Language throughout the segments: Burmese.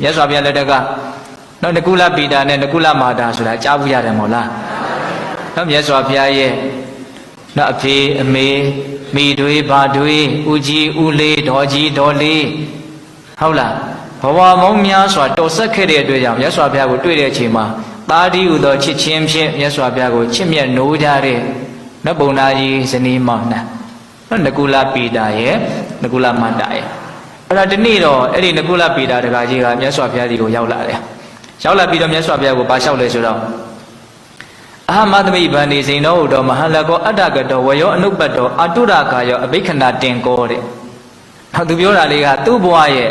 မြတ်စွာဘုရားလက်ထက်ကနော်နကုလပိတာနဲ့နကုလမာတာဆိုတာကြားဘူးရတယ်မဟုတ်လားနော်မြတ်စွာဘုရားရဲ့နော်အဖေအမေမိတွေဘာတွေဦးကြီးဦးလေးဒေါ်ကြီးဒေါ်လေးဟုတ်လားဘဝမောင်းများစွာတော်ဆက်ခဲ့တဲ့အတွက်ကြောင့်မြတ်စွာဘုရားကိုတွေ့တဲ့အချိန်မှာတာဒီဟူသောချစ်ချင်းဖြင့်မြတ်စွာဘုရားကိုချစ်မြတ်နိုးကြတဲ့နော်ပုံနာကြီးဇနီးမောင်နှံနော်နကုလပိတာရဲ့နကုလမာတာရဲ့ အဲ့ဒါဒီနေ့တော့အဲ့ဒီနကုလပိတာတကာကြီးကမြတ်စွာဘုရားဒီကိုရောက်လာတယ်ရောက်လာပြီးတော့မြတ်စွာဘုရားကိုပါလျှောက်လဲဆိုတော့အာမသမိဗန္ဒီစိန်တော်ဟူသောမဟာလကောအတ္တကတောဝယောအနုပ္ပတ္တောအတုရကာယောအဘိက္ခဏတင်ကောတဲ့။ဟောသူပြောတာလေးကသူ့ဘဝရဲ့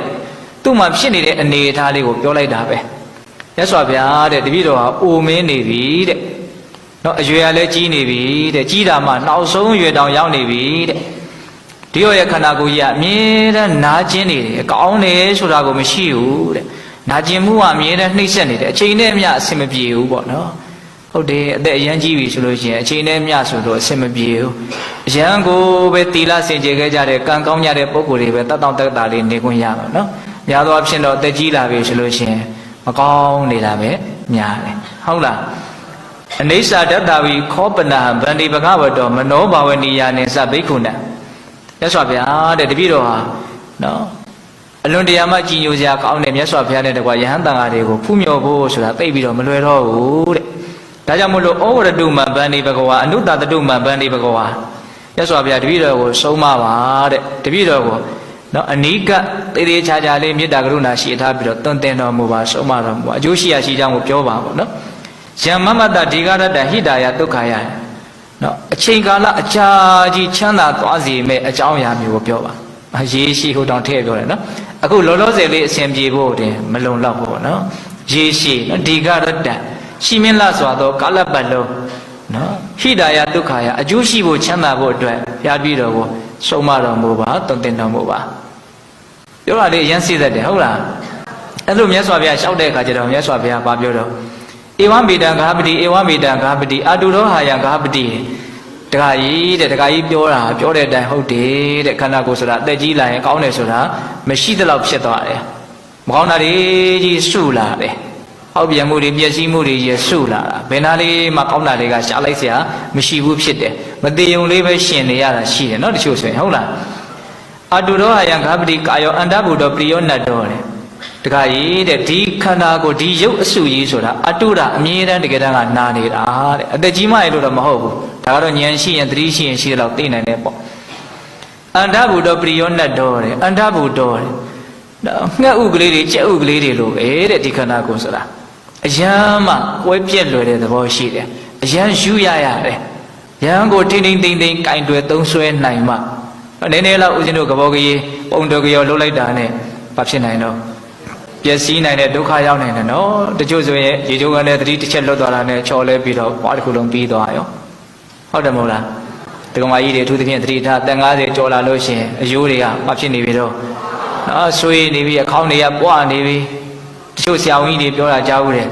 သူ့မှာဖြစ်နေတဲ့အနေအထားလေးကိုပြောလိုက်တာပဲ။မြတ်စွာဘုရားတဲ့တပည့်တော်ဟာအိုမင်းနေပြီတဲ့။နော်အရွယ်ကလည်းကြီးနေပြီတဲ့။ကြီးတာမှနောက်ဆုံးအရွယ်တောင်ရောက်နေပြီတဲ့။ ဒီရောရဲ့ခန္ဓာကိုယ်ကြီးကအမြဲတမ်းနာကျင်နေတယ်။ကောင်းတယ်ဆိုတာကိုမရှိဘူးတဲ့။နာကျင်မှုကအမြဲတမ်းနှိမ့်ဆက်နေတယ်။အချိန်နဲ့အမျှအဆင်မပြေဘူးပေါ့နော်။ဟုတ်တယ်အသက်အရန်ကြီးပြီဆိုလို့ရှိရင်အချိန်နဲ့မျှဆိုတော့အဆင်မပြေဘူးအရန်ကိုပဲတီလာစင်ကြယ်ခဲ့ကြတဲ့ကံကောင်းကြတဲ့ပုံကိုယ်တွေပဲတတ်တောင့်တက်တာလေးနေခွင့်ရမှာနော်များသောအားဖြင့်တော့အသက်ကြီးလာပြီဆိုလို့ရှိရင်မကောင်းနေတာပဲများတယ်ဟုတ်လားအနေစာတတ္တဝီခောပနာဗန္ဒီဘဂဝတောမနောဘာဝနိယာနိသဗိက္ခုဏ မြတ်စွာဘုရားတဲ့တပည့်တော်ဟာနော်အလွန်တရာမှကြည်ညိုစရာကောင်းတဲ့မြတ်စွာဘုရားနဲ့တကွာယဟန်တန်ဃာတွေကိုဖူးမြော်ဖို့ဆိုတာသိပြီးတော့မလွယ်တော့ဘူးတဲ့ဒါကြောင့်မို့လို့ဩဝရတုမဗန္ဒီဘဂဝါအနုတတတုမဗန္ဒီဘဂဝါမြတ်စွာဘုရားတပည့်တော်ကိုဆုံးမပါတဲ့တပည့်တော်ကိုနော်အနိကသေသေးချာချာလေးမေတ္တာကရုဏာရှိထားပြီးတော့တွင်တင်တော်မူပါဆုံးမတော်မူပါအကျိုးရှိရရှိကြောင်းကိုပြောပါပေါ့နော်ယမမတ္တဒီဃရတ္တဟိတာယဒုက္ခယ နော်အချိန်ကာလအကြာကြီးချမ်းသာသွားစေမဲ့အကြောင်းအရာမျိုးကိုပြောပါအရေးရှိဟိုတောင်ထည့်ပြောတယ်နော်အခုလောလောဆယ်လေးအစဉ်ပြေဖို့တင်မလုံလောက်ဘူးပေါ့နော်ရေးရှိနော်ဒီဃရတ္တရှိမင်းလာစွာသောကာလပတ်လုံးနော်ဟိတာယဒုက္ခယအကျိုးရှိဖို့ချမ်းသာဖို့အတွက်ဘုရားပြီးတော်ကိုဆုံးမတော်မူပါတုံတင်တော်မူပါပြောတာလေးအရင်စိသက်တယ်ဟုတ်လားအဲ့လိုမြတ်စွာဘုရားရှောက်တဲ့အခါကျတော့မြတ်စွာဘုရားဗာပြောတော့ ဧဝံမေတံဂါပတိဧဝံမေတံဂါပတိအာတုရောဟာယံဂါပတိတခါကြီးတဲ့တခါကြီးပြောတာပြောတဲ့အတိုင်းဟုတ်တယ်တဲ့ခန္ဓာကိုယ်ဆိုတာအသက်ကြီးလာရင်ကောင်းတယ်ဆိုတာမရှိသလောက်ဖြစ်သွားတယ်မကောင်းတာတွေကြီးစုလာတယ်ဟောက်ပြန်မှုတွေပျက်စီးမှုတွေရဆုလာတာဘယ်နာလေးမှကောင်းတာတွေကရှားလိုက်เสียမရှိဘူးဖြစ်တယ်မသေးုံလေးပဲရှင်နေရတာရှိတယ်เนาะတချို့ဆိုရင်ဟုတ်လားအတုရောဟာယံဃာပတိကာယောအန္တဘုဒ္ဓပရိယောနတ်တော်တဲ့ တခါကြီးတဲ့ဒီခန္ဓာကိုဒီရုပ်အစုကြီးဆိုတာအတုရအမြဲတမ်းတကယ်တမ်းကနာနေတာတဲ့အသက်ကြီးမှရလို့တော့မဟုတ်ဘူးဒါကတော့ဉာဏ်ရှိရင်သတိရှိရင်ရှိတယ်လို့သိနိုင်တယ်ပေါ့အန္တဘုဒ္ဓပရိယောနတ်တော်တဲ့အန္တဘုဒ္ဓတဲ့ငှက်ဥကလေးတွေကြက်ဥကလေးတွေလို့ပဲတဲ့ဒီခန္ဓာကိုဆိုတာအယမ်းမှကွဲပြက်လွယ်တဲ့သဘောရှိတယ်အယမ်းယူရရတယ်ယမ်းကိုထိမ့်ထိမ့်သိမ့်သိမ့်ကင်တွယ်သုံးဆွဲနိုင်မှနည်းနည်းလောက်ဦးဇင်းတို့ကဘောကကြီးပုံတော်ကြောလှုပ်လိုက်တာနဲ့ဘာဖြစ်နိုင်တော့ ပျက်စီးနိုင်တဲ့ဒုက္ခရောက်နိုင်တယ်နော်တချို့ဆိုရင်ရေချိုးကလည်းတတိတစ်ချက်လွတ်သွားတာနဲ့ချော်လဲပြီးတော့ဘွားတစ်ခုလုံးပြီးသွားရောဟုတ်တယ်မဟုတ်လားဒကမာကြီးတွေအထူးသဖြင့်တတိထားတန်90ကျော်လာလို့ရှိရင်အယိုးတွေကဘာဖြစ်နေပြီတော့နော်ဆွေးနေပြီအခေါင်းတွေကပွားနေပြီတချို့ဆရာဝန်ကြီးတွေပြောတာကြားဘူးတယ်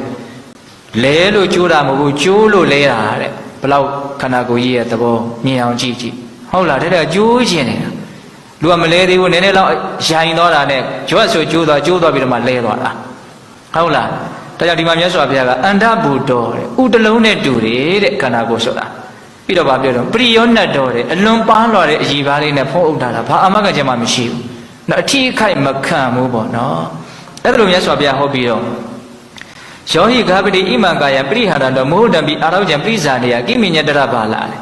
လဲလို့ကျိုးတာမဟုတ်ဘူးကျိုးလို့လဲတာတဲ့ဘလောက်ခန္ဓာကိုယ်ကြီးရဲ့သဘောမြင်အောင်ကြည့်ကြည့်ဟုတ်လားတဲ့တဲ့ကျိုးခြင်းနေတာ လူကမလဲသေးဘူးနည်းနည်းလောက်ရိုင်သွားတာနဲ့ကျွတ်ဆိုကျိုးသွားကျိုးသွားပြီးတော့မှလဲသွားတာဟုတ်လားဒါကြောင့်ဒီမှာမြတ်စွာဘုရားကအန္တဘူတော်တဲ့ဥတလုံးနဲ့တူတယ်တဲ့ခန္ဓာကိုယ်ဆိုတာပြီးတော့ဗာပြောတော့ပရိယောနတ်တော်တဲ့အလွန်ပန်းလွာတဲ့အည်ပါးလေးနဲ့ဖုံးအုပ်ထားတာဘာအမကကျမှမရှိဘူးနော်အထီးအခိုက်မခံဘူးပေါ့နော်အဲ့ဒါလိုမြတ်စွာဘုရားဟောပြီးတော့ယောဟိဂါပတိဣမံကာယပရိဟာရတောမောဒံပိအာရောကျံပရိဇာနေယကိမိညတရပါလာတယ်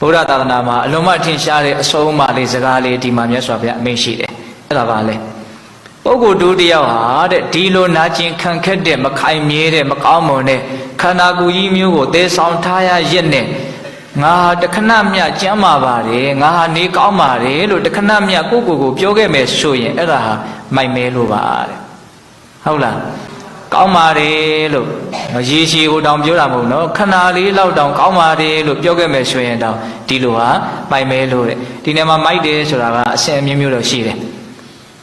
ဗုဒ္ဓသာသနာမှာအလွန်မှထင်ရှားတဲ့အဆုံးအမလေးစကားလေးဒီမှာမြတ်စွာဘုရားအမိန့်ရှိတယ်အဲ့ဒါပါလေပုဂ္ဂိုလ်တူတယောက်ဟာတဲ့ဒီလိုနာကျင်ခံခက်တဲ့မခိုင်မြဲတဲ့မကောင်းမွန်တဲ့ခန္ဓာကိုယ်ကြီးမျိုးကိုသေဆောင်ထားရရက်နဲ့ငါဟာတခဏမြကျမ်းမာပါတယ်ငါဟာနေကောင်းပါတယ်လို့တခဏမြကိုကိုကိုပြောခဲ့မယ်ဆိုရင်အဲ့ဒါဟာမိုက်မဲလို့ပါတဲ့ဟုတ်လား ကောင်းပါတယ်လို့ရေရှည်ကိုတောင်ပြောတာမဟုတ်နော်ခဏလေးလောက်တောင်ကောင်းပါတယ်လို့ပြောခဲ့မယ်ဆိုရင်တောင်ဒီလိုဟာမိုက်မဲလို့တဲ့ဒီနေ့မှာမိုက်တယ်ဆိုတာကအဆင်အမျိုးမျိုးတော့ရှိတယ်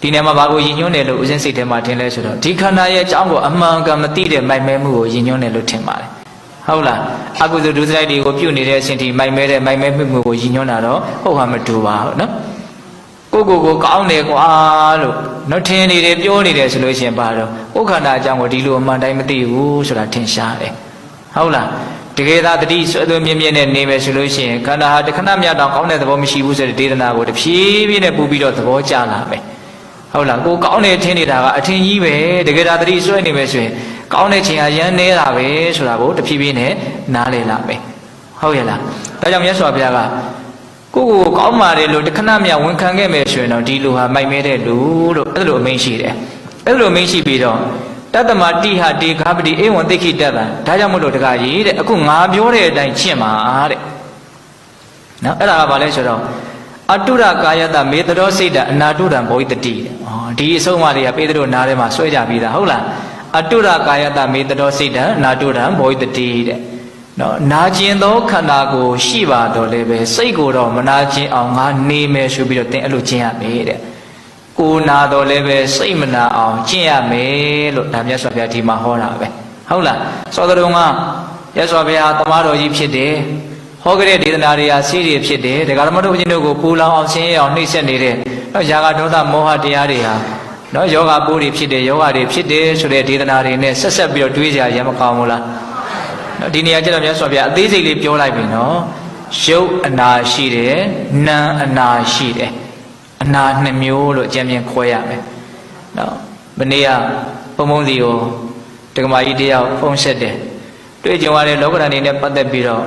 ဒီနေ့မှာဘာကိုယဉ်ညွန်းတယ်လို့ဦးဇင်းစိတ်ထဲမှာထင်လဲဆိုတော့ဒီခန္ဓာရဲ့အကြောင်းကိုအမှန်ကန်မသိတဲ့မိုက်မဲမှုကိုယဉ်ညွန်းတယ်လို့ထင်ပါတယ်ဟုတ်လားအကုသိုလ်ဒုစရိုက်တွေကိုပြုတ်နေတဲ့အချိန်ထိမိုက်မဲတဲ့မိုက်မဲမှုကိုယဉ်ညွန်းတာတော့ဟုတ်ဟာမတူပါဘူးနော် ကိုကိုကိုကောင်းတယ်ကွာလို့နော်ထင်နေတယ်ပြောနေတယ်ဆိုလို့ရှိရင်ပါတော့ကိုယ်ခန္ဓာအကြောင်းကိုဒီလိုအမှန်တိုင်းမသိဘူးဆိုတာထင်ရှားတယ်ဟုတ်လားတကယ်သာတတိဆွဲသွင်းမြင့်မြင့်နဲ့နေမယ်ဆိုလို့ရှိရင်ခန္ဓာဟာတခဏမြတ်တောင်ကောင်းတဲ့သဘောမရှိဘူးဆိုတဲ့ဒေသနာကိုတဖြည်းဖြည်းနဲ့ပူပြီးတော့သဘောကျလာမယ်ဟုတ်လားကိုကောင်းတယ်ထင်နေတာကအထင်ကြီးပဲတကယ်သာတတိဆွဲနေမယ်ဆိုရင်ကောင်းတဲ့ချိန်ကရမ်းနေတာပဲဆိုတာကိုတဖြည်းဖြည်းနဲ့နားလည်လာမယ်ဟုတ်ရဲ့လားဒါကြောင့်မြတ်စွာဘုရားက ကိုကိုကောင်းပါတယ်လို့တခဏမြတ်ဝန်ခံခဲ့မယ်ဆိုရင်တော့ဒီလူဟာမိုက်မဲတဲ့လူလို့အဲ့လိုအမိန့်ရှိတယ်အဲ့လိုအမိန့်ရှိပြီးတော့တတ္တမတိဟတေခါပတိအေဝံသိခိတတ္တဒါကြောင့်မို့လို့တခါကြီးတဲ့အခုငါပြောတဲ့အတိုင်းရှင်းပါတဲ့နော်အဲ့ဒါကဘာလဲဆိုတော့အတုရကာယတမေတ္တောစိတ်တအနာတုရံဘောဟိတတိတဲ့ဩဒီအဆုံးအမလေးကပေတရုနားထဲမှာဆွဲကြပြီးသားဟုတ်လားအတုရကာယတမေတ္တောစိတ်တအနာတုရံဘောဟိတတိတဲ့ နော်နာကျင်သောခန္ဓာကိုယ်ရှိပါတော့လည်းပဲစိတ်ကိုတော့မနာကျင်အောင်ငါနေမယ်ဆိုပြီးတော့သင်အဲ့လိုကျင့်ရမယ်တဲ့ကိုနာတော့လည်းပဲစိတ်မနာအောင်ကျင့်ရမယ်လို့ဒါမြတ်စွာဘုရားဒီမှာဟောတာပဲဟုတ်လားသောတော်ကမြတ်စွာဘုရားတမတော်ကြီးဖြစ်တယ်ဟောကြတဲ့ဒေသနာတွေဟာစီးတွေဖြစ်တယ်ဒကာဓမ္မတို့ဘုရားတို့ကိုပူလောင်အောင်ဆင်းရဲအောင်နှိမ့်ဆက်နေတဲ့နော်ယာဂဒေါသမောဟတရားတွေဟာနော်ယောဂပိုးတွေဖြစ်တယ်ယောဂတွေဖြစ်တယ်ဆိုတဲ့ဒေသနာတွေနဲ့ဆက်ဆက်ပြီးတော့တွေးကြရမကောင်းဘူးလားနော် ဒီနေရာကျတော့မြတ်စွာဘုရားအသေးစိတ်လေးပြောလိုက်ပြီနော်ရုပ်အနာရှိတယ်နာမ်အနာရှိတယ်အနာနှစ်မျိုးလို့အကြံဉာဏ်ခွဲရမယ်နော်မနေ့ကဘုံဘုံစီကိုတက္ကမကြီးတယောက်ဖုံးဆက်တယ်တွေ့ကြုံရတဲ့လောကဓာတ်တွေနဲ့ပတ်သက်ပြီးတော့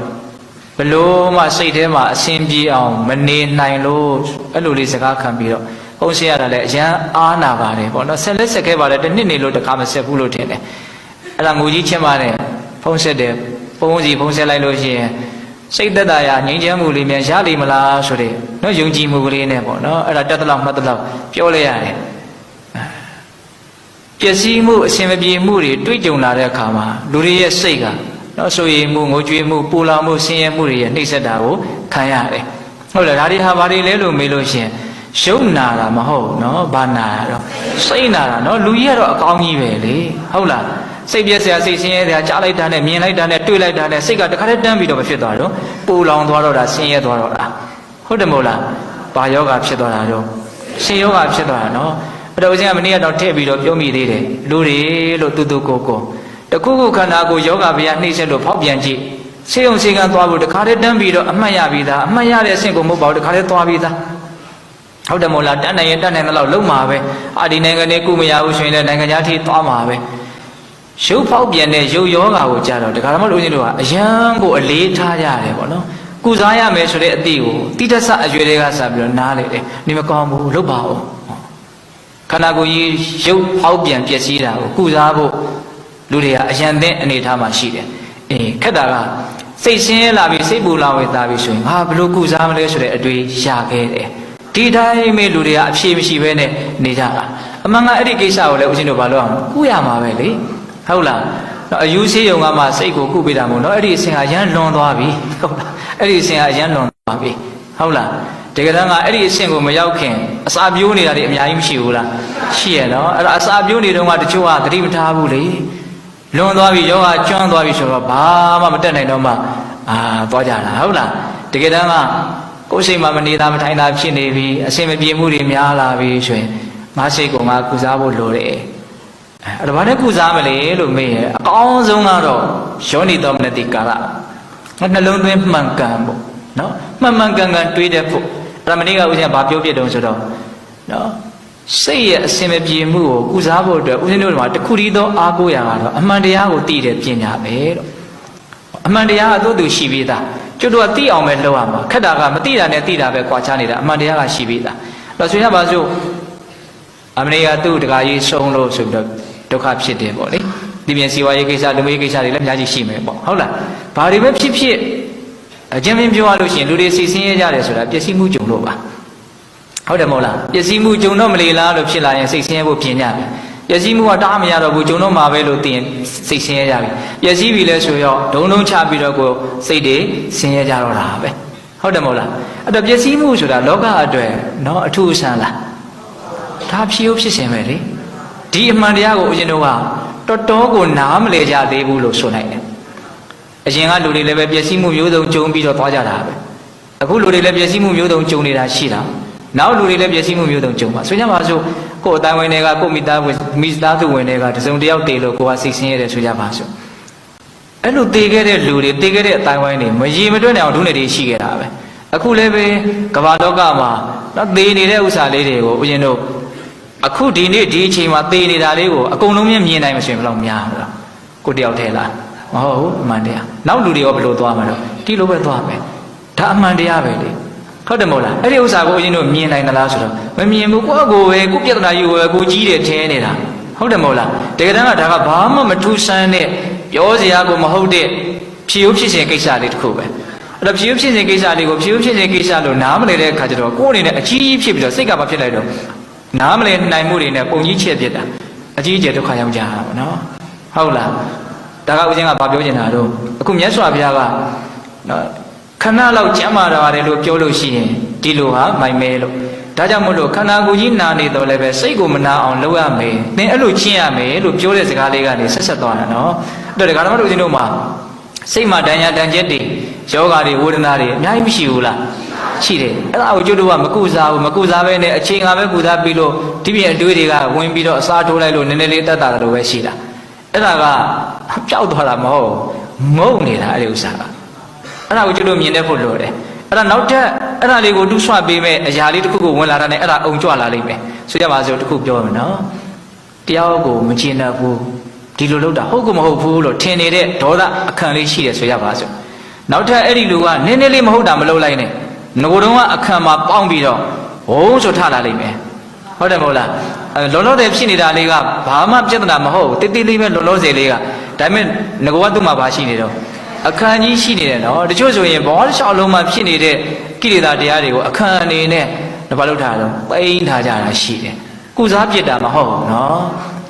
ဘလို့မှစိတ်ထဲမှာအစဉ်ပြေအောင်မနေနိုင်လို့အဲ့လိုလေးစကားခံပြီးတော့ဖုံးဆက်ရတာလည်းအရန်အားနာပါတယ်ပေါ့နော်ဆက်လက်ဆက်ခဲ့ပါတယ်တစ်နှစ်နေလို့တခါမဆက်ဘူးလို့ထင်တယ်အဲ့ဒါငူကြီးချင်းပါတယ် ဖုံးဆက်တယ်ဖုံးစီဖုံးဆက်လိုက်လို့ရှိရင်စိတ်သက်သာရာငြိမ်းချမ်းမှုလေးများရလိမ့်မလားဆိုတဲ့နော်ယုံကြည်မှုကလေးနဲ့ပေါ့နော်အဲ့ဒါတက်တလောက်မှတ်တလောက်ပြောလိုက်ရတယ်ပျက်စီးမှုအစဉ်မပြေမှုတွေတွေ့ကြုံလာတဲ့အခါမှာလူတွေရဲ့စိတ်ကနော်ဆိုရင်မှုငိုကြွေးမှုပူလောင်မှုဆင်းရဲမှုတွေရဲ့နှိမ့်ဆက်တာကိုခံရတယ်ဟုတ်လားဒါတွေဟာဘာတွေလဲလို့မေးလို့ရှိရင်ရှုံနာတာမဟုတ်နော်ဘာနာတာတော့စိတ်နာတာနော်လူကြီးကတော့အကောင်းကြီးပဲလေဟုတ်လား စိတ်ပြည့်စရာစိတ်ဆင်းရဲစရာကြားလိုက်တာနဲ့မြင်လိုက်တာနဲ့တွေ့လိုက်တာနဲ့စိတ်ကတခါတည်းတန်းပြီးတော့မဖြစ်သွားတော့ပူလောင်သွားတော့တာဆင်းရဲသွားတော့တာဟုတ်တယ်မို့လားဘာယောဂဖြစ်သွားတာတော့ရှင်ယောဂဖြစ်သွားတာနော်အဲ့တော့ဦးဇင်းကမနေ့ကတော့ထည့်ပြီးတော့ပြောမိသေးတယ်လူတွေလို့တူတူကိုကိုတခုခုခန္ဓာကိုယောဂဗျာနှိမ့်ဆက်လို့ဖောက်ပြန်ကြည့်စေုံစေကံသွားဖို့တခါတည်းတန်းပြီးတော့အမှတ်ရပြီးသားအမှတ်ရတဲ့အဆင့်ကိုမဟုတ်ပါဘူးတခါတည်းသွားပြီးသားဟုတ်တယ်မို့လားတန်းနိုင်ရင်တန်းနိုင်တဲ့လောက်လုံးမှာပဲအာဒီနိုင်ငံနဲ့ကုမရဘူးဆိုရင်လည်းနိုင်ငံခြားထိသွားမှာပဲ ရုပ်ဖောက်ပြန်တဲ့ရုပ်ယောဂါကိုကြာတော့ဒကာရမလို့ဦးဇင်းတို့ကအယံကိုအလေးထားကြရတယ်ပေါ့နော်ကုစားရမယ်ဆိုတဲ့အသည့်ကိုတိတ္တဆအရွယ်တွေကစပြီးတော့နားလေတယ်နေမကောင်းဘူးလုတ်ပါဦးခန္ဓာကိုယ်ကြီးရုပ်ဖောက်ပြန်ပျက်စီးတာကိုကုစားဖို့လူတွေကအယံတဲ့အနေထားမှာရှိတယ်အေးခက်တာကစိတ်ရှင်းလာပြီစိတ်ပူလာဝေသားပြီဆိုရင်ငါဘလို့ကုစားမလဲဆိုတဲ့အတွေ့ရခဲ့တယ်ဒီတိုင်းပဲလူတွေကအဖြေမရှိဘဲနဲ့နေကြတာအမှန်ကအဲ့ဒီကိစ္စကိုလည်းဦးဇင်းတို့ဘာလို့အောင်ကုရမှာပဲလေ ဟုတ်လားတော့အယူဆေးယုံကမှစိတ်ကိုကုပေးတာမို့နော်အဲ့ဒီအစဉ်ကရမ်းလွန်သွားပြီဟုတ်လားအဲ့ဒီအစဉ်ကရမ်းလွန်သွားပြီဟုတ်လားတကယ်တမ်းကအဲ့ဒီအစဉ်ကိုမရောက်ခင်အစာပြိုးနေတာတွေအများကြီးမရှိဘူးလားရှိရနော်အဲ့တော့အစာပြိုးနေတော့ကတချို့ကသတိမထားဘူးလေလွန်သွားပြီယောဂကျွမ်းသွားပြီဆိုတော့ဘာမှမတက်နိုင်တော့မှအာသွားကြတာဟုတ်လားတကယ်တမ်းကကိုယ်စိတ်မှမနေတာမထိုင်တာဖြစ်နေပြီအစင်မပြေမှုတွေများလာပြီဆိုရင်ငါစိတ်ကငါကုစားဖို့လိုတယ် အဲ့ဒါဘာနဲ့ကုစားမလဲလို့မေးရအကောင်းဆုံးကတော့ယောနိတော်မနတိကာရနှလုံးသွင်းမှန်ကန်ဖို့နော်မှန်မှန်ကန်ကန်တွေးတတ်ဖို့အဲ့ဒါမနေ့ကဦးဇင်းကဘာပြောပြတုံးဆိုတော့နော်စိတ်ရဲ့အစင်မပြေမှုကိုကုစားဖို့အတွက်ဦးဇင်းတို့ကတခုတည်းသောအားကိုးရာကတော့အမှန်တရားကိုသိတဲ့ပညာပဲလို့အမှန်တရားအတူတူရှိပြီးသားကျွတ်တော့သိအောင်ပဲလုပ်ရမှာခက်တာကမသိတာနဲ့သိတာပဲကွာခြားနေတာအမှန်တရားကရှိပြီးသားတော့ဆိုရပါစို့အမရိကသူ့တကာကြီးဆုံးလို့ဆိုပြီးတော့ ဒုက္ခဖြစ်တယ်ပေါ့လေဒီပြင်စီဝါရေးကိစ္စလူမျိုးရေးကိစ္စတွေလည်းအများကြီးရှိမယ်ပေါ့ဟုတ်လားဘာတွေပဲဖြစ်ဖြစ်အကျဉ်းချင်းပြောရလို့ရှိရင်လူတွေစီစင်းရကြတယ်ဆိုတာပျက်စီးမှုကြုံလို့ပါဟုတ်တယ်မဟုတ်လားပျက်စီးမှုကြုံတော့မလေလားလို့ဖြစ်လာရင်စိတ်ဆင်းရဲဖို့ပြင်ကြတယ်ပျက်စီးမှုကတားမရတော့ဘူးကြုံတော့မှာပဲလို့သိရင်စိတ်ဆင်းရဲကြပြီပျက်စီးပြီလဲဆိုရောဒုံဒုံချပြီးတော့ကိုစိတ်တွေဆင်းရဲကြတော့တာပဲဟုတ်တယ်မဟုတ်လားအဲ့တော့ပျက်စီးမှုဆိုတာလောကအတွက်နော်အထူးအဆန်းလားဒါဖြစ်ရုပ်ဖြစ်ရှင်ပဲလေ ဒီအမှန်တရားကိုဦးဇင်းတို့ကတော်တော်ကိုနားမလဲကြသေးဘူးလို့ဆိုနိုင်တယ်အရင်ကလူတွေလည်းပဲပျက်စီးမှုမျိုးစုံကြုံပြီးတော့သွားကြတာပဲအခုလူတွေလည်းပျက်စီးမှုမျိုးစုံကြုံနေတာရှိတာနောက်လူတွေလည်းပျက်စီးမှုမျိုးတုံကြုံပါဆိုကြပါစို့ကိုယ်အတိုင်းဝိုင်းတွေကကိုယ်မိသားဝင်မိသားစုဝင်တွေကတစုံတစ်ယောက်တည်လို့ကိုယ်ကစိတ်ဆင်းရဲတယ်ဆိုကြပါစို့အဲ့လိုတည်ခဲ့တဲ့လူတွေတည်ခဲ့တဲ့အတိုင်းဝိုင်းတွေမရေမတွက်နိုင်အောင်ဒုနေတွေရှိခဲ့တာပဲအခုလည်းပဲကမ္ဘာလောကမှာတော့တည်နေတဲ့ဥစ္စာလေးတွေကိုဦးဇင်းတို့ အခုဒီနေ့ဒီအချိန်မှာတည်နေတာလေးကိုအကုန်လုံးမြင်နိုင်မှဆိုရင်ဘယ်လောက်များမလားကိုတယောက်ထဲလားမဟုတ်ဘူးအမှန်တရားနောက်လူတွေရောဘယ်လိုသွားမှာတော့ဒီလိုပဲသွားမယ်ဒါအမှန်တရားပဲလေဟုတ်တယ်မဟုတ်လားအဲ့ဒီဥစ္စာကိုဦးဇင်းတို့မြင်နိုင်သလားဆိုတော့မမြင်ဘူးကိုယ့်ကိုယ်ပဲကိုယ့်ပြဿနာယူပဲကိုကြီးတယ်ထင်းနေတာဟုတ်တယ်မဟုတ်လားတကယ်တမ်းကဒါကဘာမှမထူးဆန်းတဲ့ပြောစရာကိုမဟုတ်တဲ့ဖြေဥဖြစ်စဉ်ကိစ္စလေးတစ်ခုပဲအဲ့တော့ဖြေဥဖြစ်စဉ်ကိစ္စလေးကိုဖြေဥဖြစ်စဉ်ကိစ္စလို့နားမလည်တဲ့အခါကျတော့ကိုယ်အနေနဲ့အကြီးကြီးဖြစ်ပြီးတော့စိတ်ကမဖြစ်လိုက်တော့ နားမလည်နိုင်မှုတွေနဲ့ပုံကြီးချက်ဖြစ်တာအကြီးအကျယ်ဒုက္ခရောက်ကြတာပေါ့နော်ဟုတ်လားဒါကဦးဇင်းကဘာပြောချင်တာတော့အခုမြတ်စွာဘုရားကနော်ခဏလောက်ကျမ်းမာတယ်လို့ပြောလို့ရှိရင်ဒီလိုဟာမိုင်မဲလို့ဒါကြောင့်မို့လို့ခန္ဓာကိုယ်ကြီးနာနေတော့လည်းပဲစိတ်ကိုမနာအောင်လုပ်ရမယ်သင်အဲ့လိုကျင့်ရမယ်လို့ပြောတဲ့စကားလေးကနေဆက်ဆက်သွားတာနော်အဲ့တော့ဒကာဓမ္မတို့ဦးဇင်းတို့မှာစိတ်မှာတန်ရာတန်ချက်တွေယောဂါတွေဝေဒနာတွေအများကြီးမရှိဘူးလား ရှိတယ်အဲ့ဒါကိုကျွတ်တို့ကမကုစားဘူးမကုစားပဲနဲ့အချိန်ကပဲကုစားပြီးလို့ဒီပြင်အတွေးတွေကဝင်ပြီးတော့အစားထိုးလိုက်လို့နည်းနည်းလေးတက်တာတော့ပဲရှိတာအဲ့ဒါကပျောက်သွားတာမဟုတ်ငုံနေတာအဲ့ဒီဥစ္စာကအဲ့ဒါကိုကျွတ်တို့မြင်တတ်ဖို့လိုတယ်အဲ့ဒါနောက်ထပ်အဲ့ဒါလေးကိုတူးဆွပေးမဲ့အရာလေးတစ်ခုကိုဝင်လာတာနဲ့အဲ့ဒါအုံကြွလာလိမ့်မယ်ဆိုကြပါစို့တစ်ခုပြောမယ်နော်တရားကိုမကျင်တတ်ဘူးဒီလိုလုပ်တာဟုတ်ကမဟုတ်ဘူးလို့ထင်နေတဲ့ဒေါသအခန့်လေးရှိတယ်ဆိုရပါစို့နောက်ထပ်အဲ့ဒီလူကနည်းနည်းလေးမဟုတ်တာမလုပ်လိုက်နဲ့ ငကိုယ်တုံးကအခန့်မှာပေါင်းပြီးတော့ဝုန်းဆိုထလာလိမ့်မယ်ဟုတ်တယ်မဟုတ်လားအဲလောလောဆယ်ဖြစ်နေတာလေးကဘာမှပြဿနာမဟုတ်တိတိလေးပဲလောလောဆယ်လေးကဒါပေမဲ့ငကိုကသူ့မှာဘာရှိနေတော့အခန့်ကြီးရှိနေတယ်နော်တချို့ဆိုရင်ဘောလျှောက်လုံးမှာဖြစ်နေတဲ့ကိလေသာတရားတွေကိုအခန့်အနေနဲ့ဘာလို့ထားတော့ပိန်းထားကြတာရှိတယ်ကုစားပြစ်တာမဟုတ်ဘူးနော်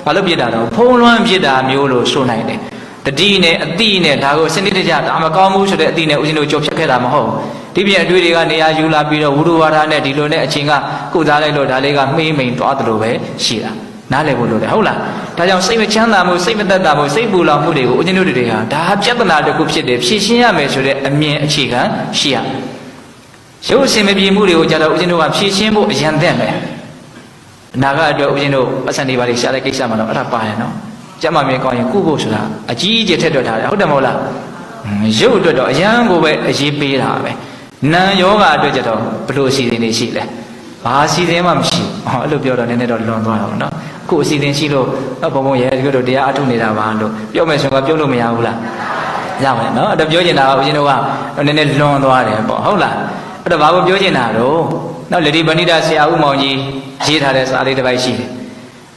ဘာလို့ပြစ်တာတော့ဖုံးလွှမ်းပြစ်တာမျိုးလို့ဆိုနိုင်တယ် တတိနဲ့အတိနဲ့ဒါကိုစနစ်တကျဒါမကောင်းဘူးဆိုတဲ့အတိနဲ့ဦးဇင်းတို့ကြော်ဖြတ်ခဲ့တာမဟုတ်ဘူးဒီပြင်အတွေ့တွေကနေရာယူလာပြီးတော့ဝုဒ္ဓဝါဒနဲ့ဒီလိုနဲ့အချိန်ကကုစားလိုက်လို့ဒါလေးကမှေးမိန်သွားသလိုပဲရှိတာနားလည်ဖို့လိုတယ်ဟုတ်လားဒါကြောင့်စိတ်မချမ်းသာမှုစိတ်မသက်သာမှုစိတ်ပူလောင်မှုတွေကိုဦးဇင်းတို့တွေဟာဒါပြဿနာတစ်ခုဖြစ်တယ်ဖြေရှင်းရမယ်ဆိုတဲ့အမြင်အခြေခံရှိရရုပ်အစင်မပြေမှုတွေကိုကြတော့ဦးဇင်းတို့ကဖြေရှင်းဖို့အရန်တဲ့မယ်အနာဂတ်အတွက်ဦးဇင်းတို့ပတ်စံတွေပါလိရှားတဲ့ကိစ္စမှာတော့အဲ့ဒါပါရနော် ကျမ်းမာမြင်ကောင်းရင်ကုဖို့ဆိုတာအကြီးအကျယ်ထက်တွက်ထားတယ်ဟုတ်တယ်မဟုတ်လားရုပ်အတွက်တော့အရန်ကိုပဲအရေးပေးတာပဲနာမ်ယောဂအတွက်ကြတော့ဘလို့အစီအစဉ်တွေရှိလဲဘာအစီအစဉ်မှမရှိဘူးဟောအဲ့လိုပြောတော့နည်းနည်းတော့လွန်သွားတာပေါ့နော်အခုအစီအစဉ်ရှိလို့ဘုံဘုံရဲဒီလိုတရားအထုတ်နေတာပါလို့ပြောမယ်ဆိုတော့ပြောလို့မရဘူးလားရမယ်နော်အဲ့တော့ပြောချင်တာကဦးဇင်းတို့ကနည်းနည်းလွန်သွားတယ်ပေါ့ဟုတ်လားအဲ့တော့ဘာကိုပြောချင်တာတော့နော်လေဒီပဏိဒဆရာဦးမောင်ကြီးရေးထားတဲ့စာလေးတစ်ပိုက်ရှိတယ်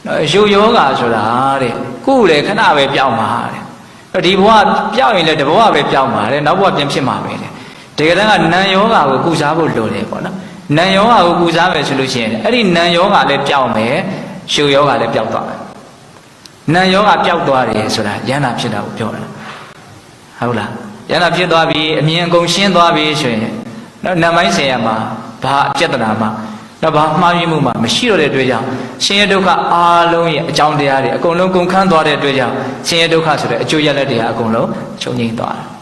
နော်ရုပ်ယောဂါဆိုတာတဲ့ကုလေခဏပဲပြောင်းပါတဲ့ဒီဘဝပြောင်းရင်လည်းတဘဝပဲပြောင်းပါတဲ့နောက်ဘဝပြန်ဖြစ်မှာပဲတဲ့တကယ်တမ်းကနံယောဂါကိုကုစားဖို့လိုတယ်ပေါ့နော်နံယောဂါကိုကုစားမယ်ဆိုလို့ရှိရင်အဲ့ဒီနံယောဂါလည်းပြောင်းမယ်ရှုယောဂါလည်းပြောင်းသွားမယ်နံယောဂါပြောက်သွားတယ်ဆိုတာယန္တာဖြစ်တာကိုပြောတာဟုတ်လားယန္တာဖြစ်သွားပြီအမြင်အကုန်ရှင်းသွားပြီဆိုရင်နော်နံမိုင်းဆင်ရမှာဘာအပြဿနာမှ တော့ဘာမှားယွင်းမှုမှမရှိတော့တဲ့အတွက်ကြောင့်ရှင်ရဒုက္ခအားလုံးရဲ့အကြောင်းတရားတွေအကုန်လုံးကုန်ခန်းသွားတဲ့အတွက်ကြောင့်ရှင်ရဒုက္ခဆိုတဲ့အကျိုးရလဒ်တွေဟာအကုန်လုံးချုပ်ငြိမ်းသွားတယ်